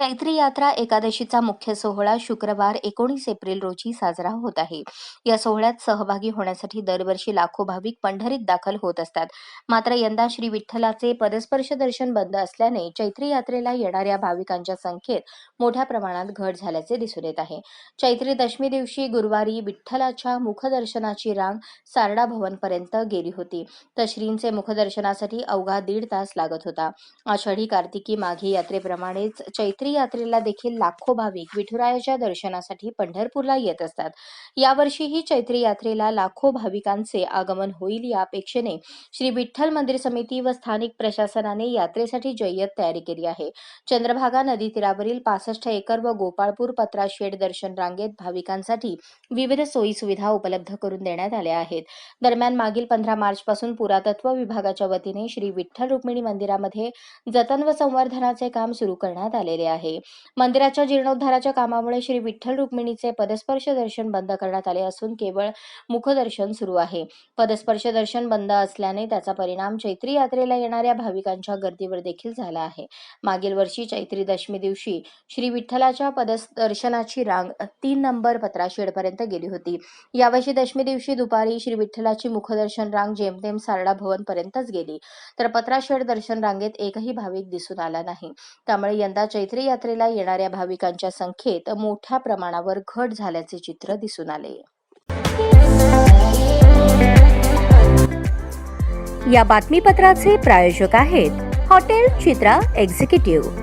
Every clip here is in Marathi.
चैत्री यात्रा एकादशीचा मुख्य सोहळा शुक्रवार एकोणीस एप्रिल रोजी साजरा होत आहे. या सोहळ्यात सहभागी होण्यासाठी दरवर्षी लाखो भाविक पंढरीत दाखल होत असतात. मात्र यंदा श्री विठ्ठलाचे पदस्पर्श दर्शन बंद असल्याने चैत्री यात्रेला येणाऱ्या भाविकांच्या संख्येत मोठ्या प्रमाणात घट झाल्याचे दिसून येत आहे. चैत्री दशमी दिवशी गुरुवारी विठ्ठलाच्या मुखदर्शनाची रांग सारडा भवनपर्यंत गेली होती. तर श्रींचे मुखदर्शनासाठी अवघा दीड तास लागत होता. आषाढी कार्तिकी माघी यात्रेप्रमाणेच चैत्री यात्रेला देखील लाखो भाविक विठुरायाच्या दर्शनासाठी पंढरपूरला येत असतात. यावर्षीही चैत्री यात्रेला लाखो भाविकांचे आगमन होईल या अपेक्षेने श्री विठ्ठल मंदिर समिती व स्थानिक प्रशासनाने यात्रेसाठी जय्यत तयारी केली आहे. चंद्रभागा नदी तीरावरील पासष्ट एकर व गोपाळपूर पत्रा शेड दर्शन रांगेत भाविकांसाठी विविध सोयी सुविधा उपलब्ध करून देण्यात आल्या आहेत. दरम्यान मागील पंधरा मार्च पासून पुरातत्व विभागाच्या वतीने श्री विठ्ठल रुक्मिणी मंदिरामध्ये जतन व संवर्धनाचे काम सुरू करण्यात आलेले आहे. आहे. मंदिराच्या जीर्णोद्धाराच्या कामामुळे श्री विठ्ठल रुक्मिणीचे पदस्पर्श दर्शन बंद करण्यात आले असून केवळ मुखदर्शन सुरू आहे. पदस्पर्श दर्शन बंद असल्याने त्याचा परिणाम चैत्री यात्रेला येणाऱ्या भाविकांच्या गर्दीवर देखील झाला आहे. मागील वर्षी चैत्री दशमी दिवशी श्री विठ्ठलाच्या पददर्शनाची रांग तीन नंबर पत्राशेडपर्यंत गेली होती. यावर्षी दशमी दिवशी दुपारी श्री विठ्ठलाची मुखदर्शन रांग जेमतेम सारडा भवन पर्यंतच गेली. तर पत्राशेड दर्शन रांगेत एकही भाविक दिसून आला नाही. त्यामुळे यंदा चैत्री यात्रेला येणाऱ्या भाविकांच्या संख्येत मोठ्या प्रमाणावर घट झाल्याचे चित्र दिसून आले. या बातमीपत्राचे प्रायोजक आहेत हॉटेल चित्रा एक्झिक्युटिव्ह.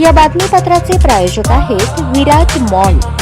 या बातमीपत्राचे प्रायोजक आहेत विराट मॉल.